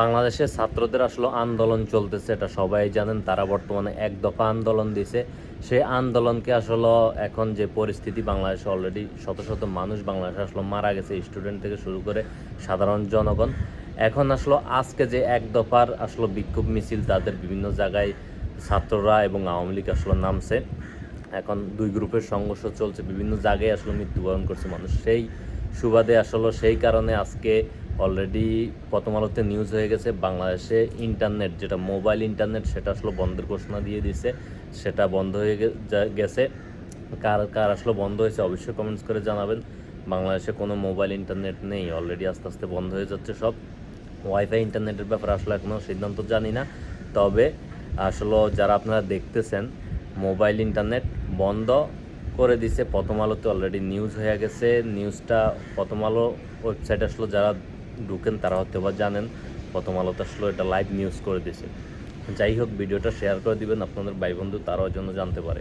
বাংলাদেশে ছাত্রদের আসলে আন্দোলন চলতেছে, এটা সবাই জানেন। তারা বর্তমানে এক দফা আন্দোলন দিছে। সেই আন্দোলনকে আসলে এখন যে পরিস্থিতি, বাংলাদেশে অলরেডি শত শত মানুষ বাংলাদেশে আসলে মারা গেছে স্টুডেন্ট থেকে শুরু করে সাধারণ জনগণ। এখন আসলে আজকে যে এক দফার আসলে বিক্ষোভ মিছিল, তাদের বিভিন্ন জায়গায় ছাত্ররা এবং আওয়ামী লীগ আসলে নামছে। এখন দুই গ্রুপের সংঘর্ষ চলছে, বিভিন্ন জায়গায় আসলে মৃত্যুবরণ করছে মানুষ। সেই সুবাদে আসলে সেই কারণে আজকে অলরেডি প্রথম আলোতে নিউজ হয়ে গেছে, বাংলাদেশে ইন্টারনেট যেটা মোবাইল ইন্টারনেট সেটা আসলে বন্ধের ঘোষণা দিয়ে দিছে সেটা বন্ধ হয়ে গেছে। কার কার আসলে বন্ধ হয়েছে অবশ্যই কমেন্টস করে জানাবেন। বাংলাদেশে কোনো মোবাইল ইন্টারনেট নেই অলরেডি আস্তে আস্তে বন্ধ হয়ে যাচ্ছে সব। ওয়াইফাই ইন্টারনেটের ব্যাপারে আসলে এখনও সিদ্ধান্ত জানি না। তবে আসলে যারা আপনারা দেখতেছেন মোবাইল ইন্টারনেট বন্ধ করে দিছে, প্রথম আলোতে অলরেডি নিউজ হয়ে গেছে। নিউজটা প্রথম আলো ওয়েবসাইট আসলে, যারা ঢুকেন তারা হয়তো বা জানেন। প্রথম আলোতে আসলে এটা লাইভ নিউজ করে দিয়েছে। যাই হোক, ভিডিওটা শেয়ার করে দিবেন। আপনাদের ভাই বন্ধু তারাও যেন জানতে পারে।